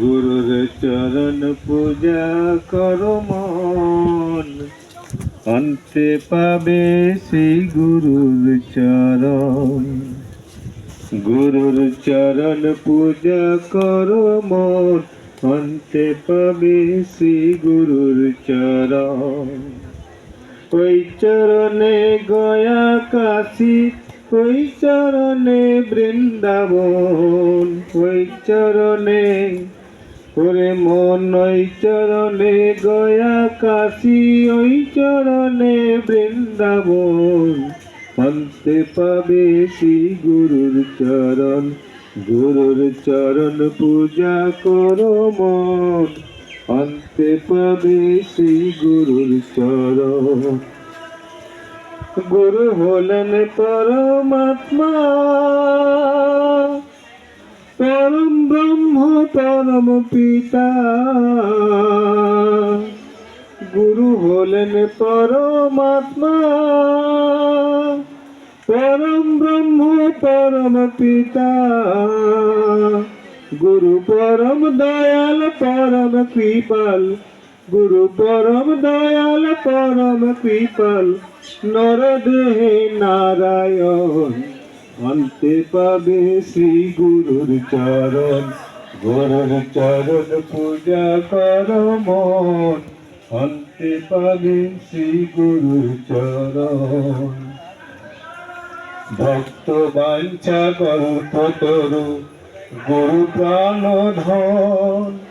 গুরুর চরণ পূজা কর মন। অন্তে পাবে সেই গুরুর চরণ। গুরুর চরণ পূজা কর মন। অন্তে পাবে সেই গুরুর চরণ। ওই চরণে গয়া কাশী ওই চরণে বৃন্দাবন ওই চরণে ওরে মন ওই চরণে গয়া কাশি ওই চরণে বৃন্দাবন। অন্তে পাবে শ্রী গুরুর চরণ গুরুর চরণ পূজা করো মন। অন্তে পাবে শ্রী গুরুর চরণ গুরু হলেন পরমাত্মা। পরম ব্রহ্ম, পরম পিতা। গুরু হলেন পরমাত্মা। পরম ব্রহ্ম, পরম পিতা। গুরু পরম দয়াল, পরম কৃপাল। গুরু পরম দয়াল, পরম কৃপাল। নরদেহে নারায়ণ অন্তে পাবে শ্রী গুরুর চরণ। গুরুর চরণ পূজা কর মন অন্তে পাবে শ্রী গুরুর চরণ। ভক্ত বাঞ্ছা গল্প তরু গুরু প্রাণ ধন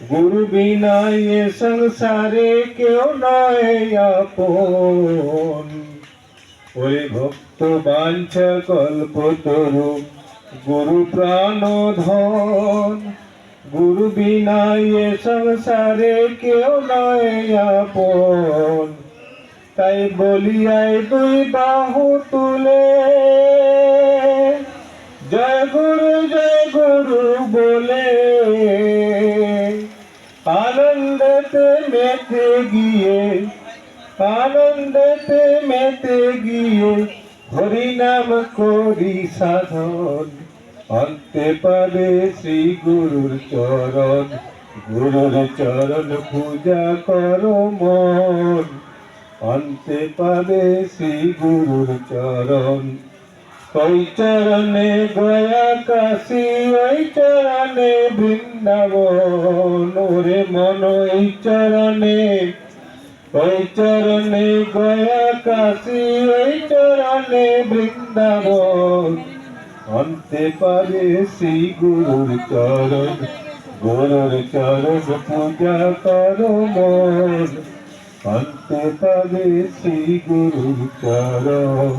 গুরু বিনা এ সংসারে কেউ নয় আপন ওই ভক্ত বাঞ্ছা কল্প তরু গুরু প্রাণ ধন গুরু বিনা এ সংসারে কেউ নয় আপন তাই বলিয়াই দুই বাহু তুলে মেতে গিয়ে, আনন্দেতে মেতে গিয়ে, হরিনাম করি সাধন। অন্তে পাবে শ্রী গুরুর চরণ গুরুর চরণ পূজা কর মন। অন্তে পাবে শ্রী গুরুর চরণ ওই চরণে গয়া কাশী ওই চরণে বৃন্দাবন ওরে মন ওই চরণে ওই চরণে গয়া কাশী ওই চরণে বৃন্দাবন অন্তে পাবে শ্রী গুরুর চরণ গুরুর চরণ পূজা করো মন অন্তে পাবে শ্রী গুরুর চরণ